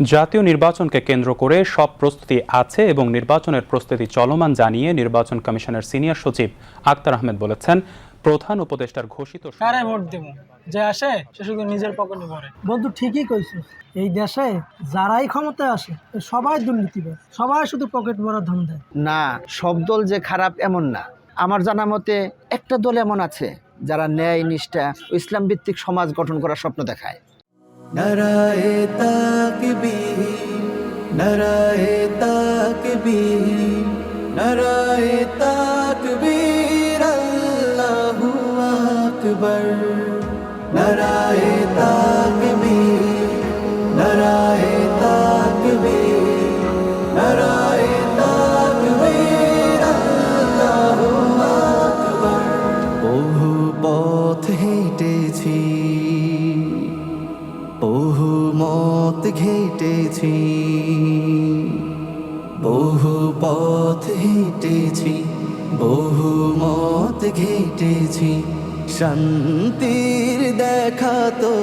জাতীয় নির্বাচনকে কেন্দ্র করে সব প্রস্তুতি আছে এবং নির্বাচনের প্রস্তুতি চলমান জানিয়ে নির্বাচন কমিশনের সিনিয়র সচিব আক্তার আহমেদ বলেছেন প্রধান উপদেষ্টার ঘোষিত কারে ভোট দেবো? যে আসে সে শুধু নিজের পকেটে ভরে। বন্ধু ঠিকই কইছিস এই দেশে যারাই ক্ষমতায় আসে সবাই দুর্নীতিবাজ সবাই শুধু পকেট ভরা ধন দেয়। না সব দল যে খারাপ এমন না। আমার জানা মতে একটা দল এমন আছে যারা ন্যায় নিষ্ঠা ইসলাম ভিত্তিক সমাজ গঠন করার স্বপ্ন দেখায়। নারায়ে তাকবীর নারায়ে তাকবীর নারায়ে তাকবীর আল্লাহু আকবার নারায়ে তাকবীর ঘেটেছি, বহু পথ হেঁটেছি বহু মত ঘেটেছি। শান্তির দেখা তো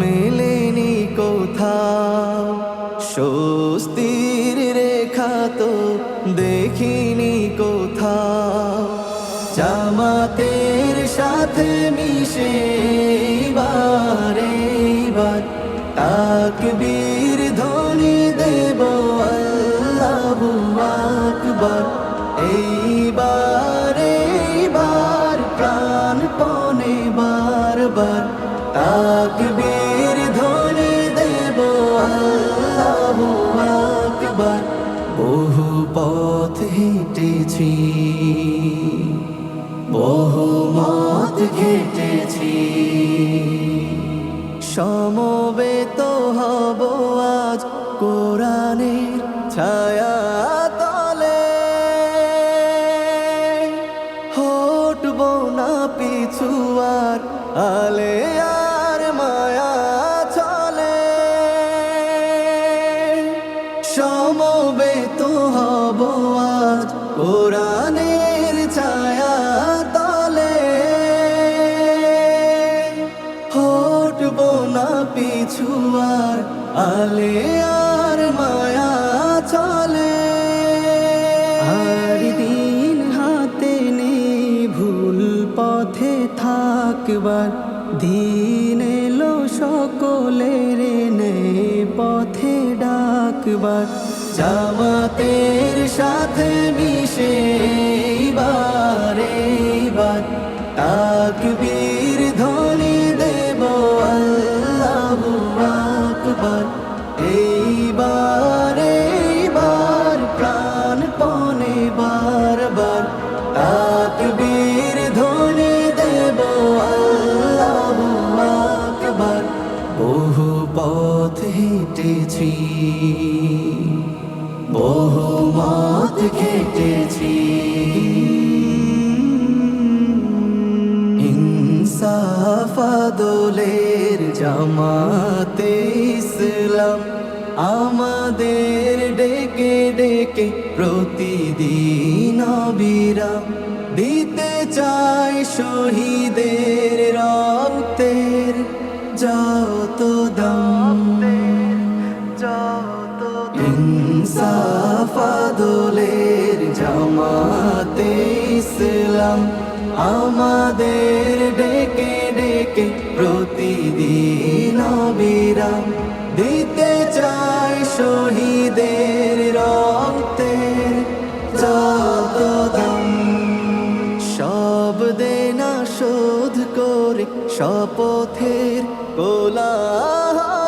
মেলেনি কোথাও, স্বস্তির রেখা তো দেখিনি কোথাও। জামাতের সাথে মিশে এইবার তাকবীর ধ্বনি দেব, আল্লাহু আকবার। এইবার এইবার প্রাণ পনে বারবার তাকবীর ধ্বনি দেব, আল্লাহু আকবার। বহু পথ হেঁটেছি আর আলে আর মায়া চলে। সমবেত হব আজ কোরআনের ছায়া তলে। হটব না পিছুয়ার আলে আর থাকবার দিন এলো সকলের নেই পথে ডাকবার। জামাতের সাথে মিশে এইবার হেঁটেছি বহু মত ঘেটেছি ইনসাফাদলের জামাতে ইসলাম আমাদের ডেকে ডেকে প্রতিদিন বিরাম দিতে চাই শহীদের রক্তের যত দম। ইনসাফাদলের জামাতে ইসলাম আমাদের ডেকে ডেকে প্রতিদিন বিরাম দিতে চাই শহীদের রক্তের যত দাম। সব দেনা শোধ করে শপথের কোলাহলে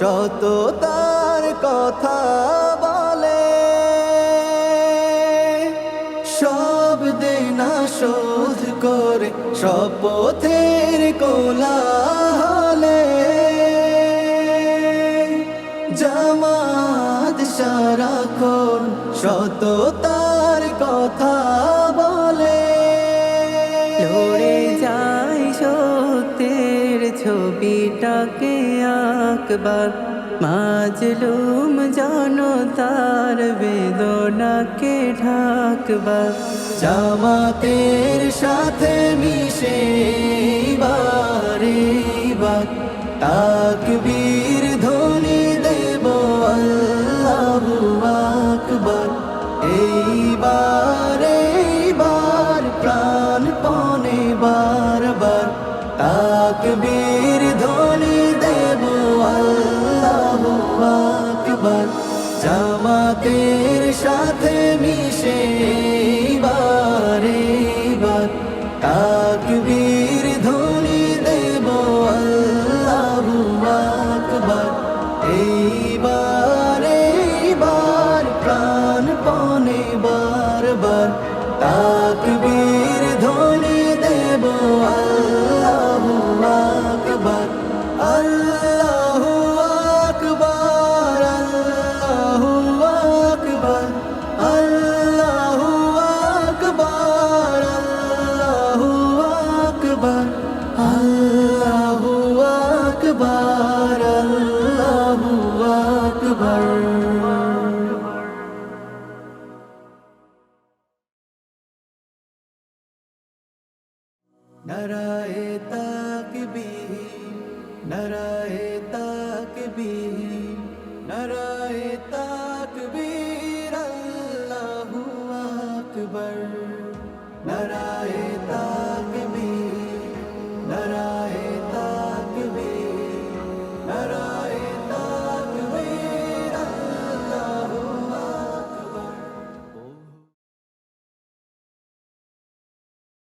সততার কথা বলে। সব দেনা শোধ করে শপথের কোলাহলে। জামাত সারাক্ষণ সততার কথা আঁকবার। মাজলুম জনতার বেদনাকে ঢাকবার। জামাতের সাথে মিশে বারে বার তাকবীর ধ্বনি দেব আল্লাহু আকবার। এইবার এইবার প্রাণপণে বারবার তাকবীর তাকবীর ধ্বনি দেব আল্লাহু আকবার আল্লাহু আকবার আল্লাহু আকবার আল্লাহু আকবার আল্লাহু আকবার আল্লাহু আকবার আল্লাহু আকবার। নারায়ে তাকবীর নারায়ে তাকবীর নারায়ে তাকবীর